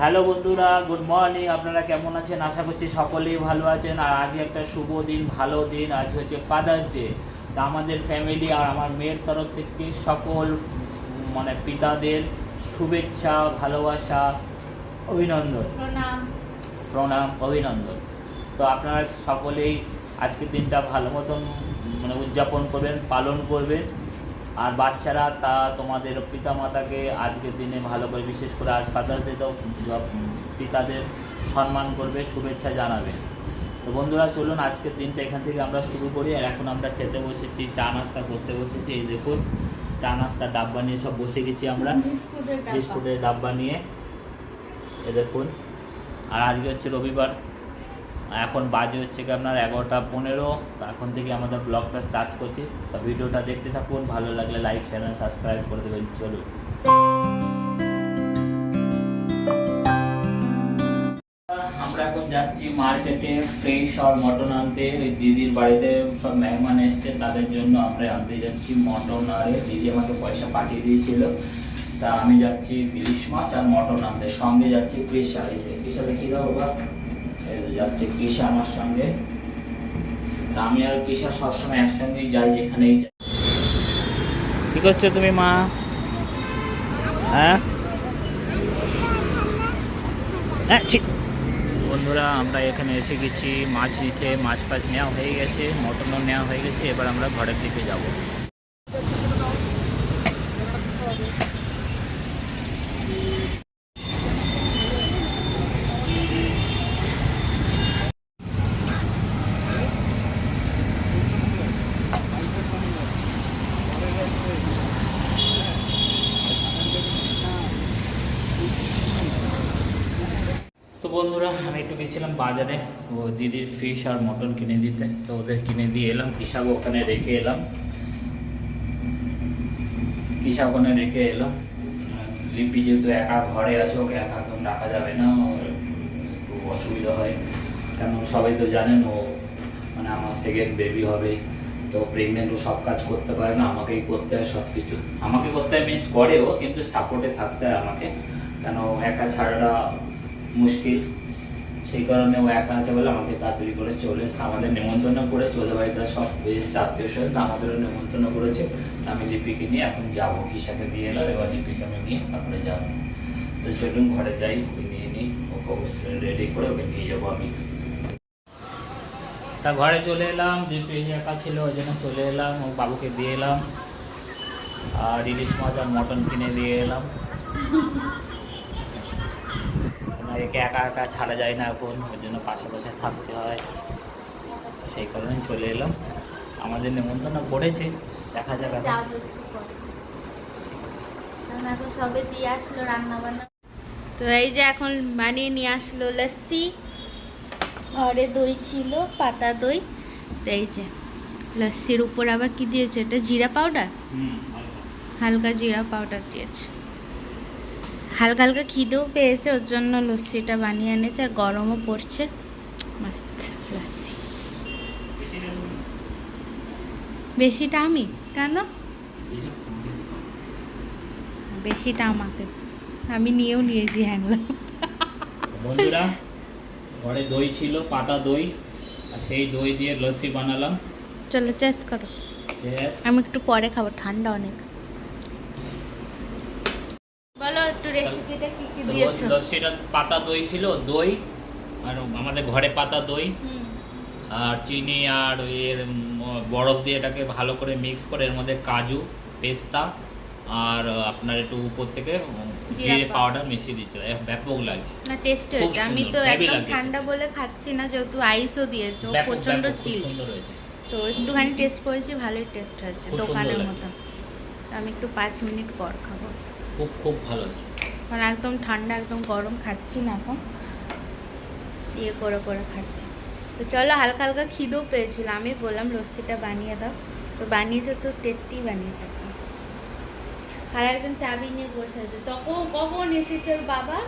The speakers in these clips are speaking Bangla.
হ্যালো বন্ধুরা গুড মর্নিং আপনারা কেমন আছেন? আশা করছি সকলেই ভালো আছেন। আর আজকে একটা শুভ দিন ভালো দিন। আজ হচ্ছে ফাদার্স ডে তা আমাদের ফ্যামিলি আর আমার মেয়ের তরফ থেকে সকল মানে পিতাদের শুভেচ্ছা ভালোবাসা অভিনন্দন। প্রণাম। প্রণাম অভিনন্দন। তো আপনারা সকলেই আজকের দিনটা ভালো মতন মানে উদযাপন করবেন পালন করবেন। আর বাচ্চারা তা তোমাদের পিতামাতাকে আজকের দিনে ভালো করে বিশেষ করে আজ ফাদার্স ডে তো পিতাদের সম্মান করবে শুভেচ্ছা জানাবে। তো বন্ধুরা চলুন আজকের দিনটা এখান থেকে আমরা শুরু করি। আর এখন আমরা খেতে বসেছি চা নাস্তা করতে বসেছি। এই দেখুন চা নাস্তা ডাব্বা নিয়ে সব বসে গেছি আমরা। বিস্কুটের ডাব্বা। বিস্কুটের ডাব্বা নিয়ে। এ দেখুন আর আজকে হচ্ছে রবিবার। এখন বাজে হচ্ছে কি আপনার এগারোটা পনেরো এখন থেকে আমাদের ব্লগটা স্টার্ট করছি। তো ভিডিওটা দেখতে থাকুন, ভালো লাগলে লাইক চ্যানেল সাবস্ক্রাইব করে দেবেন। চলুন। আমরা এখন যাচ্ছি মার্কেটে ফ্রেশ আর মটন আনতে। ওই দিদির বাড়িতে সব মেহমান এসছে, তাদের জন্য আমরা আনতে যাচ্ছি মটন আর, দিদি আমাকে পয়সা পাঠিয়ে দিয়েছিল। তা আমি যাচ্ছি ইলিশ মাছ আর মটন আনতে। সঙ্গে যাচ্ছি কৃষা। কৃষা দেখি দাও বাবা? যাচ্ছে কৃষা আমার সঙ্গে। তা আমি আর কৃষা সবসময় একসঙ্গেই যাই যেখানেই কি করছ তুমি, মা? হ্যাঁ? হ্যাঁ ঠিক বন্ধুরা, আমরা এখানে এসে গেছি। মাছ নিতে, মাছ ফাছ নেওয়া হয়ে গেছে মটনও নেওয়া হয়ে গেছে। এবার আমরা ঘরের দিকে যাব। তো বন্ধুরা, আমি একটু গেছিলাম বাজারে। ও দিদির ফিশ আর মটন কিনে দিতে। তো ওদের কিনে দিয়ে এলাম। কিসাব ওখানে রেখে এলাম। কিসা ওখানে রেখে এলাম। লিপি যেহেতু একা ঘরে আছে, ওকে একা একদম রাখা যাবে না। একটু অসুবিধা হয়। কেন সবাই তো জানেন, ও মানে আমার সেকেন্ড বেবি হবে। তো প্রেগনেন্ট ও সব কাজ করতে পারে না। আমাকেই করতে হয় সব কিছু আমাকে করতে হয় মিস করেও কিন্তু সাপোর্টে থাকতে হয় আমাকে। কেন একা ছাড়াটা মুশকিল। সেই কারণে ও একা আছে বলে আমাকে তাড়াতাড়ি করে চলে এসছে। আমাদের নেমন্তন্ন করে চলে বাড়িতে সব এসছে আত্মীয় স্বজন। আমাদেরও নেমন্তন্ন করেছে। আমি লিপিকে নিয়ে এখন যাব কিসাকে দিয়ে এলাম? এবার লিপিকে আমি নিয়ে তারপরে যাব। তো চলুন ঘরে যাই, ওকে নিয়ে নিই। ওকে অবশ্যই রেডি করে ওকে নিয়ে যাব আমি। তা ঘরে চলে এলাম, লিপি একা ছিল, ওই জন্য চলে এলাম। ও বাবুকে দিয়ে এলাম। আর ইলিশ মাছ আর মটন কিনে দিয়ে এলাম। একে একা একা ছাড়া যায় না এখন ওই জন্য পাশে পাশে থাকতে হয়। সেই কারণে চলে এলাম। আমাদের নেমন্তন্ন করেছে দেখা যাক এখন। সবে দিয়ে আসলো রান্না বান্না তো এই যে এখন বানিয়ে নিয়ে আসলো লস্যি। ঘরে দই ছিল পাতা দই। এই যে লস্যির উপর আবার কি দিয়েছে? এটা জিরা পাউডার। হালকা জিরা পাউডার দিয়েছে। হালকা হালকা খিদেও পেয়েছে ওর জন্য লস্যিটা বানিয়ে এনেছে আর গরমও পড়ছে। মস্ত লস্যি। বেশিটা আমি কেন? বেশিটা আমাকে আমি নিয়েও নিয়েছি হ্যাংলা। বন্ধুরা ঘরে দই ছিল পাতা দই আর সেই দই দিয়ে লস্যি বানালাম। চলো চেস করো. আমি একটু পরে খাব ঠান্ডা অনেক বলো একটু রেসিপিটা কি কি দিয়েছ? লস্যিটা পাতা দই ছিল দই আর আমাদের ঘরে পাতা দই। আর চিনি আর এর, বরফ দিয়ে এটাকে ভালো করে মিক্স করে এর মধ্যে কাজু পেস্তা আর আপনার একটু উপর থেকে জিরে পাউডার মিশিয়ে দিচ্ছে। ব্যাপক লাগে না টেস্ট হয়েছে। আমি তো একদম ঠান্ডা বলে খাচ্ছি না যেহেতু আইসও দিয়েছ প্রচণ্ড চিল তো একটুখানি টেস্ট করেছি ভালোই টেস্ট হয়েছে। দোকানের মতো। আমি একটু পাঁচ মিনিট পর খাব। খুব খুব ভালো হয়েছে। কারণ একদম ঠান্ডা একদম গরম খাচ্ছি না এখন। ইয়ে করে করে খাচ্ছি। তো চলো হালকা হালকা খিদেও পেয়েছিল। আমি বললাম লস্যিটা বানিয়ে দাও। তো বানিয়েছো তো টেস্টি বানিয়েছে একদম। আর একজন চাবি নিয়ে বসে আছে। তখন কখন এসেছে ওর বাবা?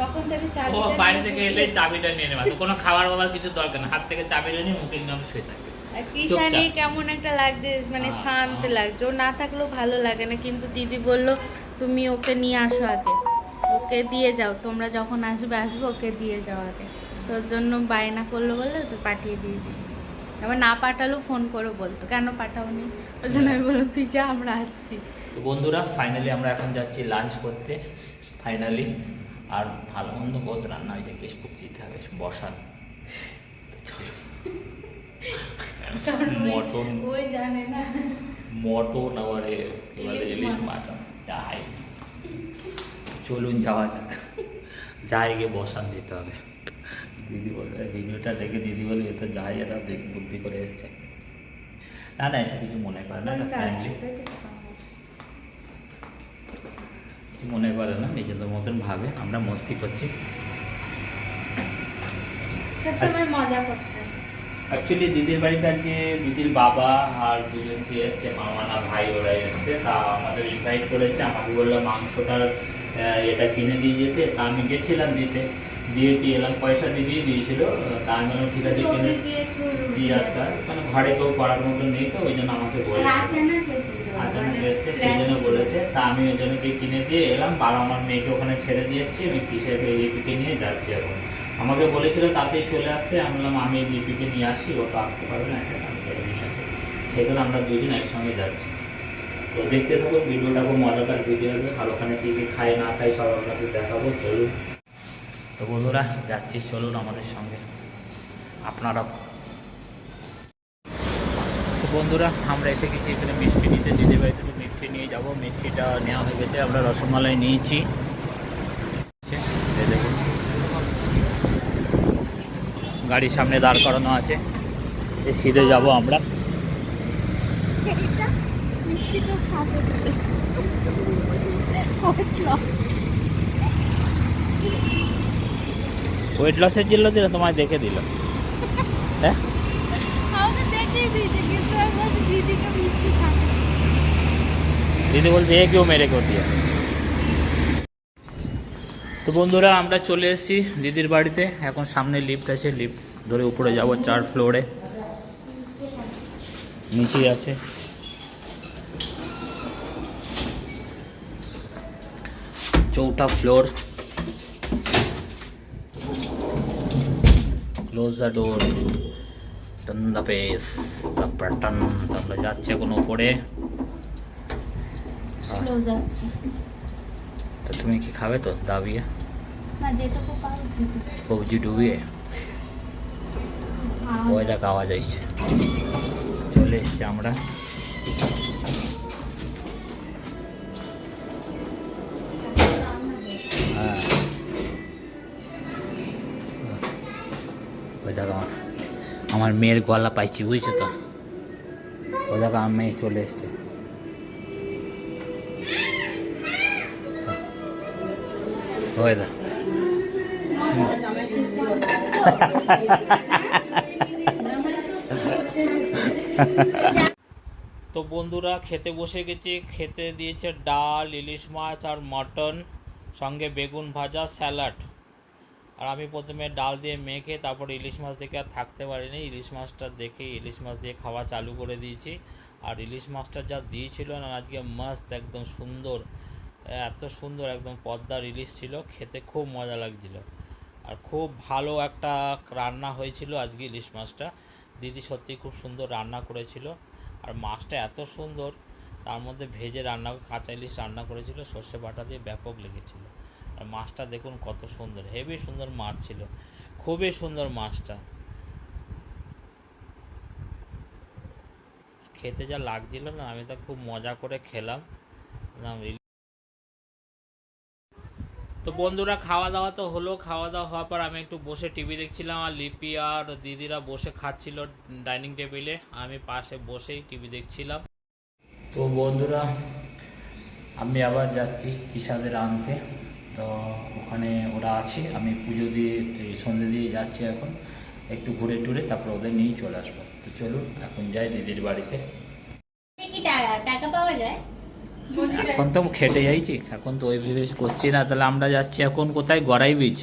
তখন থেকে চাবি থেকে এলে চাবিটা নিয়ে নেবা। তো কোনো খাবার বাবার কিছু দরকার না। হাত থেকে চাবিটা নিয়ে মুখে শুয়ে থাকবে। কৃষানি কেমন একটা লাগছে মানে শান্ত লাগছে। ও না থাকলেও ভালো লাগে না। কিন্তু দিদি বলল তুমি ওকে নিয়ে আসো আগে। ওকে দিয়ে যাও তোমরা যখন আসবে আসবে ওকে দিয়ে যাও আগে। তোর জন্য বায়না করল বলে তো পাঠিয়ে দিয়েছি। এবার না পাঠালেও ফোন করে বলতো কেন পাঠাওনি? ওই জন্য আমি বললাম তুই যা আমরা আসছি। তো বন্ধুরা ফাইনালি আমরা এখন যাচ্ছি লাঞ্চ করতে। ফাইনালি আর ভালো মন্দ বহুত রান্না হয়েছে বেশ খুব দিতে হবে বসান চলো। মটন ওই জানে না। মটন আবার ইলিশ মাছ। যাই চলুন যাওয়া যাক। যাই গিয়ে বসান দিতে হবে। দিদি বলবে ভিডিওটা দেখে দিদি বলবে তো যাই এরা দেখ বুদ্ধি করে এসছে। না না এসে কিছু মনে করে না ফ্যামিলি কিছু মনে করে না নিজেদের মতন ভাবে আমরা মস্তি করছি। সবসময় মজা করতে অ্যাকচুয়ালি দিদির বাড়িতে আজকে দিদির বাবা আর দুজনকে এসছে মামা না ভাই ওরা এসছে। তা আমাদের ইনভাইট করেছে আমাকে বলল মাংসটার এটা কিনে দিয়ে যেতে তা আমি গেছিলাম দিতে। দিয়ে দিয়ে এলাম পয়সা দিদিই দিয়েছিল তা আমি বললাম ঠিক আছে কিনে একটু দিয়ে আসতে। কারণ ঘরে কেউ করার মতো নেই তো ওই জন্য আমাকে বলে আচানক এসেছে মানে সেই জন্য বলেছে। তা আমি ওই জন্য কিনে দিয়ে এলাম। বাবা আমার মেয়েকে ওখানে ছেড়ে দিয়ে এসেছি আমি কিসের লিপিকে নিয়ে যাচ্ছি এখন? আমাকে বলেছিল তাতেই চলে আসতে। আমি বললাম আমি এই লিপিকে নিয়ে আসি ও তো আসতে পারবে না একা আমি নিয়ে আসি। সেই জন্য আমরা দুজন একসঙ্গে যাচ্ছি। তো দেখতে থাকুন ভিডিওটা খুব মজাদার ভিডিও হবে। আর ওখানে কী কী খাই না খাই সব আপনাদের দেখাবো। চলুন। তো বন্ধুরা যাচ্ছি চলুন আমাদের সঙ্গে। আপনারা তো বন্ধুরা আমরা এসে গেছি এখানে মিষ্টি নিতে। দিদি বাড়ি থেকে মিষ্টি নিয়ে যাব। মিষ্টিটা নেওয়া হয়ে গেছে আমরা রসমালাই নিয়েছি। গাড়ির সামনে দাঁড় করানো আছে। এ সিধে যাব আমরা। ওয়েট লসের জন্য দিল, তোমায় দেখে দিল। হ্যাঁ? দিদি বলছে, এ কেউ মেরে কেউ দিয়ে তো বন্ধুরা, আমরা চলে এসেছি দিদির বাড়িতে। এখন সামনে লিফট আছে লিফট ধরে উপরে যাব চার ফ্লোরে নিচে আছে। চৌটা floor close the door turn the pace তারপর টান তো আমরা যাচ্ছি এখন উপরে। স্লো যাচ্ছে। তো তুমি কি খাবে তো দাবিয়ে? না যেটুকু পারো সেটুকু কবজি ডুবিয়ে। খাওয়া ওই দেখ আওয়াজ আসছে চলে এসছি আমরা। আমার মেয়ের গলা পাইছি, বুঝছ তো? ও দেখো, আমার মেয়ে চলে এসছে। তো বন্ধুরা, খেতে বসে গেছি। খেতে দিয়েছে ডাল, ইলিশ মাছ আর মটন, সঙ্গে বেগুন ভাজা, স্যালাড। আর আমি প্রথমে ডাল দিয়ে মেখে তারপর ইলিশ মাছ দেখে আর থাকতে পারিনি। ইলিশ মাছটা দেখে ইলিশ মাছ দিয়ে খাওয়া চালু করে দিয়েছি। আর ইলিশ মাছটা যা দিয়েছিল না, আজকে মাস্ত একদম সুন্দর, এত সুন্দর একদম পদ্মার ইলিশ ছিল, খেতে খুব মজা লাগছিল। আর খুব ভালো একটা রান্না হয়েছিল আজকে ইলিশ মাছটা। দিদি সত্যি খুব সুন্দর রান্না করেছিল। আর মাছটা এত সুন্দর, তার মধ্যে ভেজে রান্না, কাঁচা ইলিশ রান্না করেছিল, সর্ষে বাটা দিয়ে ব্যাপক লেগেছিল। মাছটা দেখুন কত সুন্দর হেভি সুন্দর মাছ ছিল, খুবই সুন্দর মাছটা। খেতে যা লাগছিল না, আমি তো খুব মজা করে খেলাম। তো বন্ধুরা, খাওয়া দাওয়া তো হলো, খাওয়া দাওয়া হওয়ার পর আমি একটু বসে টিভি দেখছিলাম, আর লিপি আর দিদিরা বসে খাচ্ছিল ডাইনিং টেবিলে, আমি পাশে বসেই টিভি দেখছিলাম। তো বন্ধুরা, আমি আবার যাচ্ছি কিষাদের আনতে। তো ওখানে ওরা আছে আমি পুজো দিয়ে এই সন্ধে দিয়ে যাচ্ছি এখন। একটু ঘুরে টুরে তারপর ওদের নিয়েই চলে আসব। তো চলুন এখন যাই দিদির বাড়িতে। টাকা টাকা পাওয়া যায়? এখন তো খেটে যাইছি এখন তো ওই ভেবে করছি না। তাহলে আমরা যাচ্ছি এখন কোথায়? গড়াই বীজ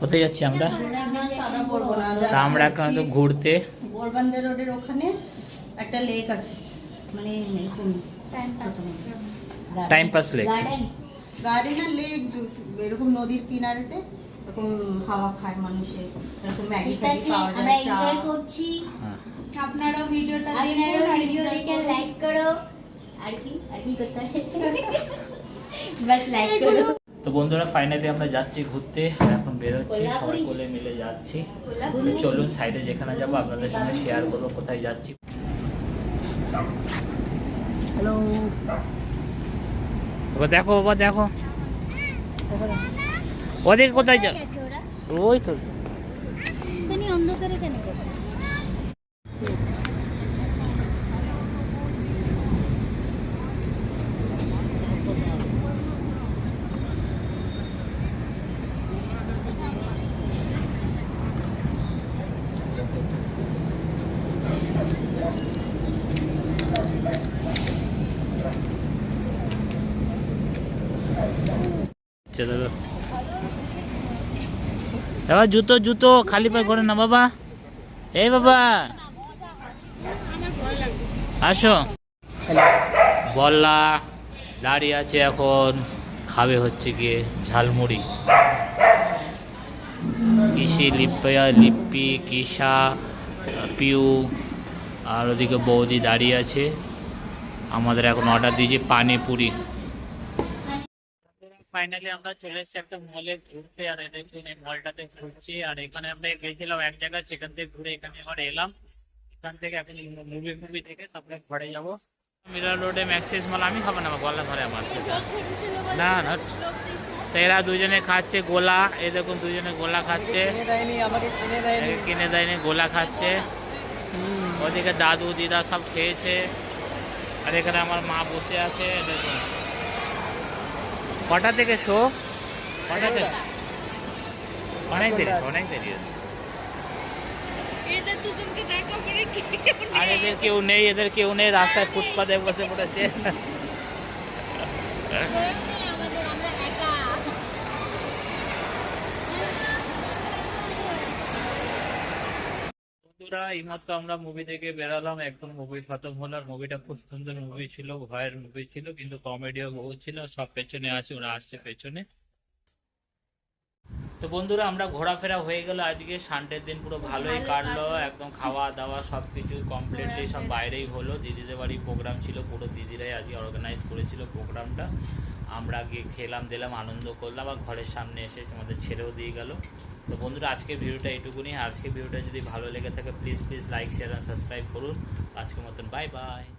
কোথায় যাচ্ছি আমরা? সাদা করব না তা আমরা এখন তো ঘুরতে। বোরবান্দা রোডের ওখানে একটা লেক আছে। মানে। Time pass lake garden garden আর লেক এরকম নদীর কিনারেতে এরকম হাওয়া খায় মানুষে এরকম ম্যাগি ফ্যাগি পাওয়া যায় চা। এনজয় করছি। হ্যাঁ। আপনারা ভিডিওটা আপনারা ভিডিওটিকে লাইক করো। আর কি? আর কি করতে হবে? বাস লাইক করো। তো বন্ধুরা ফাইনালি আমরা যাচ্ছি ঘুরতে। আর এখন বেরোচ্ছি সবাই। কোলে মিলে যাচ্ছি। তো চলুন সাইডে যেখানে যাব আপনাদের সঙ্গে শেয়ার করব কোথায় যাচ্ছি। হ্যালো বাবা দেখো বাবা দেখো। ওদিকে কোথায় যাও ওই তো। অন্ধকারে কেন গেছো চলো বাবা, জুতো জুতো, খালি পায়ে করে না, বাবা। এই, বাবা। আসো। বল্লা দাঁড়িয়ে আছে এখন, খাবে হচ্ছে গিয়ে ঝালমুড়ি। কিসি লিপিয়া লিপি কিসা, পিউ, আর ওদিকে বৌদি দাঁড়িয়ে আছে। আমাদের এখন অর্ডার দিয়েছি পানিপুরি। ফাইনালি আমরা চলে এসেছি একটা মলে ঘুরতে আর একটু এই মলটাতে ঘুরছি। আর এখানে আমরা গেছিলাম এক জায়গায় সেখান থেকে ঘুরে এখানে আবার এলাম। এখান থেকে এখন মুভি মুভি থেকে তারপরে ঘরে যাব। মিরার রোডে ম্যাক্সিস মাল আমি খাব না আমার গলা ধরে আমার। না না। তো এরা দুজনে খাচ্ছে গোলা। এই দেখুন দুজনে গোলা খাচ্ছে। কিনে দেয়নি গোলা খাচ্ছে। ওদিকে দাদু দিদা সব খেয়েছে। আর এখানে আমার মা বসে আছে দেখুন। কটা থেকে শো? কটা থেকে? অনেক দেরি অনেক দেরি আছে আর এদের কেউ নেই এদের কেউ নেই রাস্তায় ফুটপাতে বসে পড়েছে আমাদের আমরা একা বন্ধুরা এইমাত্র আমরা মুভি থেকে বেরালাম। একদম মুভি খতম হলো আর মুভিটা খুব সুন্দর মুভি ছিল ভয়ের মুভি ছিল কিন্তু কমেডিও বহু ছিল সব পেছনে আছে ওরা আসছে পেছনে। তো বন্ধুরা আমরা ঘোরাফেরা হয়ে গেল আজকে সানডের দিন পুরো ভালোই কাটলো। একদম খাওয়া দাওয়া সব কিছু কমপ্লিটলি সব বাইরেই হলো। দিদিদের বাড়ি প্রোগ্রাম ছিল পুরো দিদিরাই আজকে অর্গানাইজ করেছিল প্রোগ্রামটা আমরা গিয়ে খেলাম, দিলাম, আনন্দ করলাম, আর ঘরের সামনে এসে আমাদের ছেড়েও দিয়ে গেল। তো বন্ধুরা আজকে ভিডিওটা এটুকুনি। আজকে ভিডিওটা যদি ভালো লেগে থাকে please please like share subscribe করুন। আজকের মতন বাই বাই